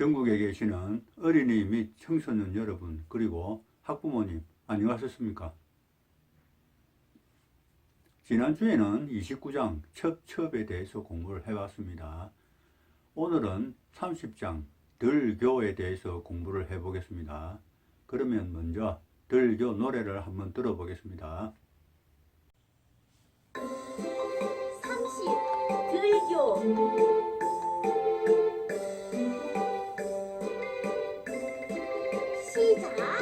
전국에 계시는 어린이 및 청소년 여러분 그리고 학부모님 안녕하셨습니까? 지난주에는 29장 첩첩에 대해서 공부를 해봤습니다. 오늘은 30장 들교에 대해서 공부를 해보겠습니다. 그러면 먼저 들교 노래를 한번 들어보겠습니다. 30 들교 시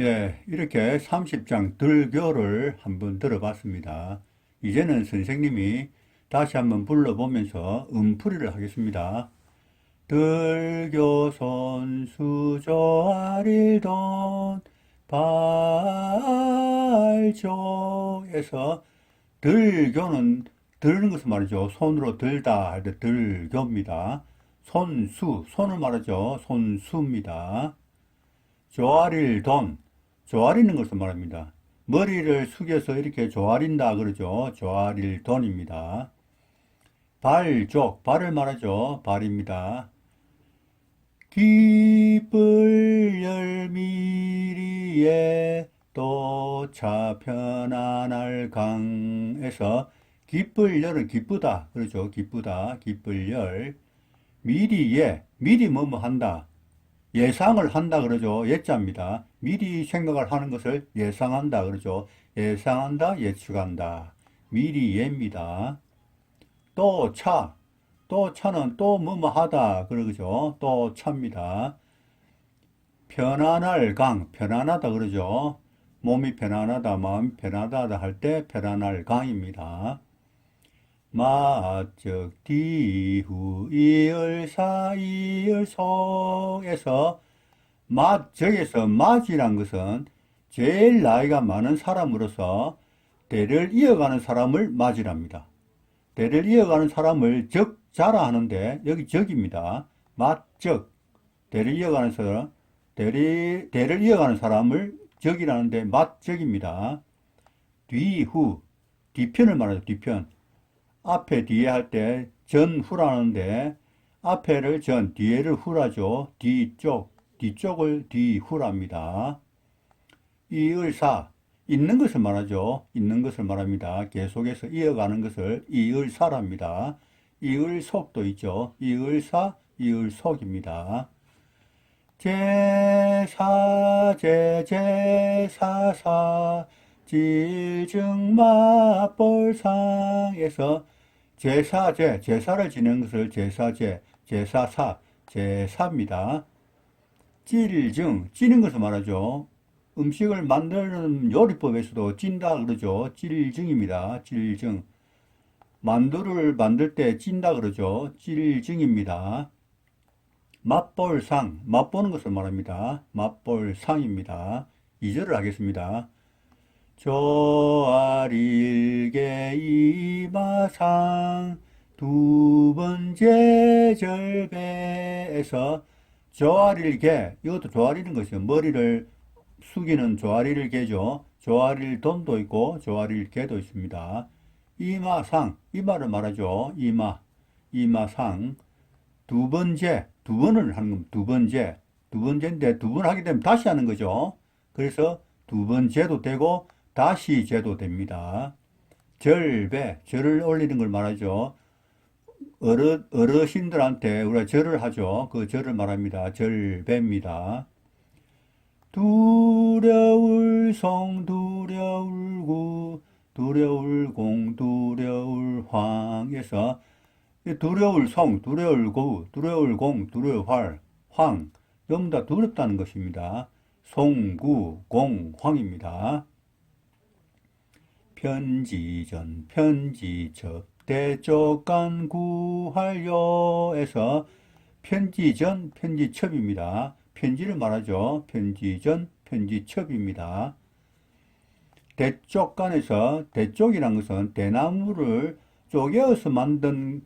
예, 이렇게 30장 들교를 한번 들어봤습니다. 이제는 선생님이 다시 한번 불러보면서 음풀이를 하겠습니다. 들교 손수저 아릴돈 발조에서 들교는 들는 것을 말이죠. 손으로 들다 할 때 들교입니다. 손수, 손을 말하죠. 손수입니다. 조아릴 돈, 조아리는 것을 말합니다. 머리를 숙여서 이렇게 조아린다 그러죠. 조아릴 돈입니다. 발족, 발을 말하죠. 발입니다. 기쁠 열미리에 또 차 편안할 강에서 기쁠 열은 기쁘다 그러죠. 기쁘다, 기쁠 열. 미리에, 미리 뭐뭐 한다. 예상을 한다 그러죠. 예자입니다. 미리 생각을 하는 것을 예상한다 그러죠. 예상한다, 예측한다. 미리 예입니다. 또 차, 또 차는 또 뭐뭐 하다 그러죠. 또 차입니다. 편안할 강, 편안하다 그러죠. 몸이 편안하다, 마음이 편하다 할 때 편안할 강입니다. 마적 디후 이을 사 이을 속에서 마적에서 마지란 것은 제일 나이가 많은 사람으로서 대를 이어가는 사람을 맞이랍니다. 대를 이어가는 사람을 적 자라 하는데 여기 적입니다. 맞적 대를 이어가는 사람 대리, 대를 이어가는 사람을 적이라는데 맞적입니다. 뒤 후 뒤편을 말하죠. 뒤편 앞에 뒤에 할 때 전후라는데 앞에를 전 뒤에를 후라죠. 뒤쪽 뒤쪽을 뒤후랍니다. 이을사 있는 것을 말하죠. 있는 것을 말합니다. 계속해서 이어가는 것을 이을사랍니다. 이을속도 있죠. 이을사, 이을속입니다. 제사 제 제사사 질증마볼상에서 제사제 제사를 지내는 것을 제사제 제사사 제사입니다. 찔증 찌는 것을 말하죠. 음식을 만드는 요리법에서도 찐다 그러죠. 찔증입니다. 찔증. 만두를 만들 때 찐다 그러죠. 찔증입니다. 맛볼상, 맛보는 것을 말합니다. 맛볼상입니다. 2절을 하겠습니다. 조아릴게 이마상 두 번째 절배에서 조아리를 개, 이것도 조아리는 것이요. 머리를 숙이는 조아리를 개죠. 조아리를 돈도 있고 조아리를 개도 있습니다. 이마상, 이마를 말하죠. 이마, 이마상. 두 번째, 두 번을 하는 겁니다. 두 번째. 두 번째인데 두 번 하게 되면 다시 하는 거죠. 그래서 두 번째도 되고 다시 재도 됩니다. 절배, 절을 올리는 걸 말하죠. 어르, 어르신들한테 우리가 절을 하죠. 그 절을 말합니다. 절배입니다. 두려울 성, 두려울 구, 두려울 공, 두려울 황에서 이 두려울 성, 두려울 구, 두려울 공, 두려울 활, 황, 전부 다 두렵다는 것입니다. 송구, 공, 황입니다. 편지전, 편지접, 대쪽간 구할요에서 편지전, 편지첩입니다. 편지를 말하죠. 편지전, 편지첩입니다. 대쪽간에서 대쪽이란 것은 대나무를 쪼개어서 만든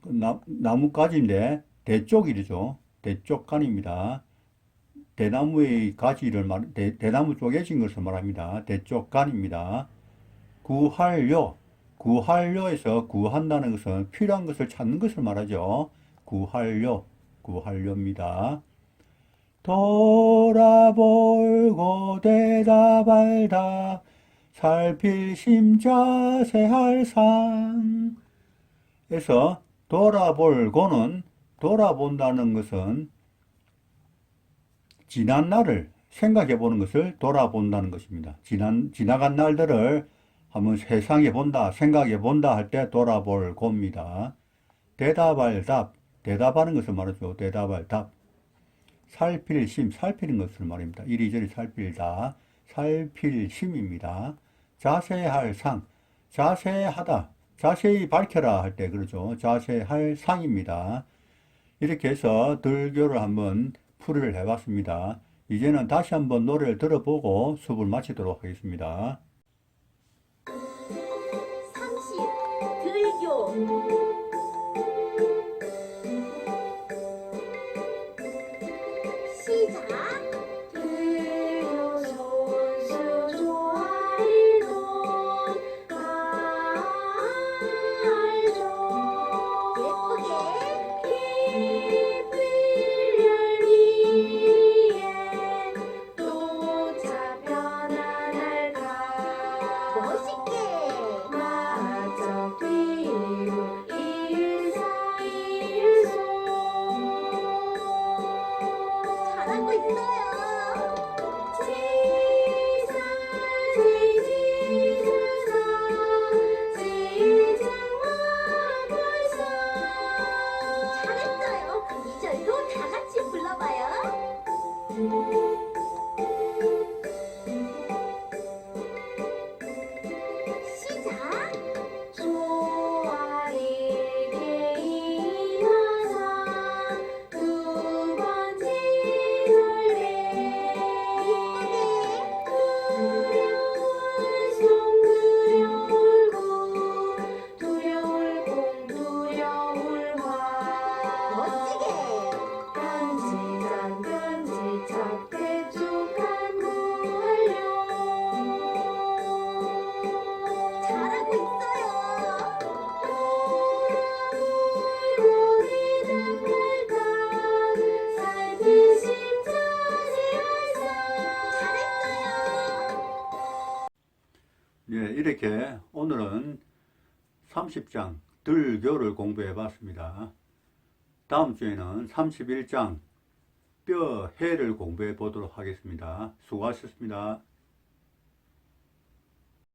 그 나, 나뭇가지인데 대쪽이죠. 대쪽간입니다. 대나무의 가지를 말, 대, 대나무 쪼개진 것을 말합니다. 대쪽간입니다. 구할요. 구할요에서 구한다는 것은 필요한 것을 찾는 것을 말하죠. 구할요. 구할요입니다. 돌아볼고 대답할다 살필 심자세할 상 에서 돌아볼고는 돌아본다는 것은 지난 날을 생각해 보는 것을 돌아본다는 것입니다. 지난 지나간 날들을 한번 세상에 본다, 생각해 본다 할 때 돌아볼 겁니다. 대답할 답, 대답하는 것을 말하죠. 대답할 답. 살필 심, 살피는 것을 말입니다. 이리저리 살필다, 살필 심입니다. 자세할 상, 자세하다, 자세히 밝혀라 할 때 그러죠. 자세할 상입니다. 이렇게 해서 들교를 한번 풀이를 해봤습니다. 이제는 다시 한번 노래를 들어보고 수업을 마치도록 하겠습니다. 들교. 예, 이렇게 오늘은 30장 들교를 공부해 봤습니다. 다음 주에는 31장 뼈 해를 공부해 보도록 하겠습니다. 수고하셨습니다.